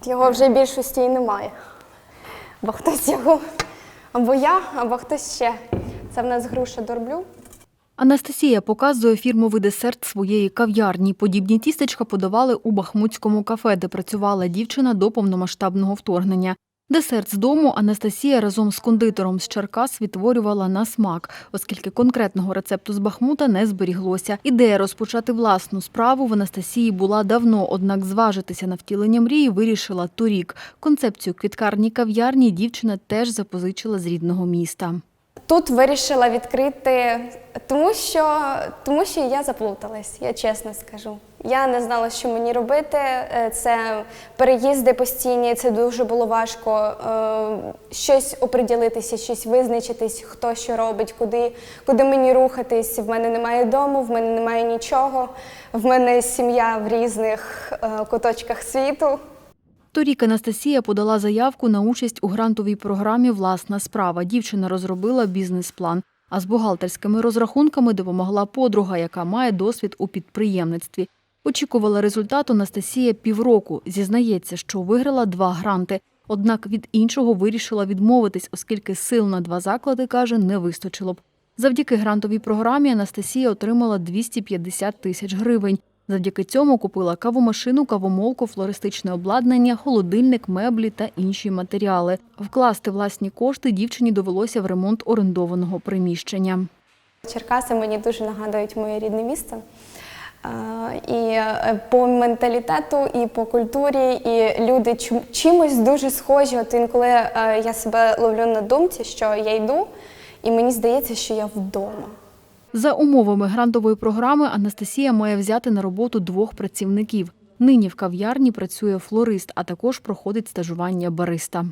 Тут його вже більшості і немає. Бо хтось його або я, або хтось ще. Це в нас груша дорблю. Анастасія показує фірмовий десерт своєї кав'ярні. Подібні тістечка подавали у бахмутському кафе, де працювала дівчина до повномасштабного вторгнення. Десерт з дому Анастасія разом з кондитером з Черкас відтворювала на смак, оскільки конкретного рецепту з Бахмута не зберіглося. Ідея розпочати власну справу в Анастасії була давно, однак зважитися на втілення мрії вирішила торік. Концепцію квіткарні кав'ярні дівчина теж запозичила з рідного міста. Тут вирішила відкрити, тому що, тому що я заплуталась, я чесно скажу. Я не знала, що мені робити. Е, Це переїзди постійні, це дуже було важко. е, Щось оприділитися, щось визначитись, хто що робить, куди, куди мені рухатись. В мене немає дому, в мене немає нічого. В мене сім'я в різних е, куточках світу. Торік Анастасія подала заявку на участь у грантовій програмі Власна справа. Дівчина розробила бізнес-план. А з бухгалтерськими розрахунками допомогла подруга, яка має досвід у підприємництві. Очікувала результату Анастасія півроку. Зізнається, що виграла два гранти. Однак від іншого вирішила відмовитись, оскільки сил на два заклади, каже, не вистачило б. Завдяки грантовій програмі Анастасія отримала 250 тисяч гривень. Завдяки цьому купила кавомашину, кавомолку, флористичне обладнання, холодильник, меблі та інші матеріали. Вкласти власні кошти дівчині довелося в ремонт орендованого приміщення. Черкаси мені дуже нагадують моє рідне місто. І е, по менталітету, і по культурі, і люди чим- чимось дуже схожі. От інколи е, я себе ловлю на думці, що я йду, і мені здається, що я вдома. За умовами грантової програми Анастасія має взяти на роботу двох працівників. Нині в кав'ярні працює флорист, а також проходить стажування бариста.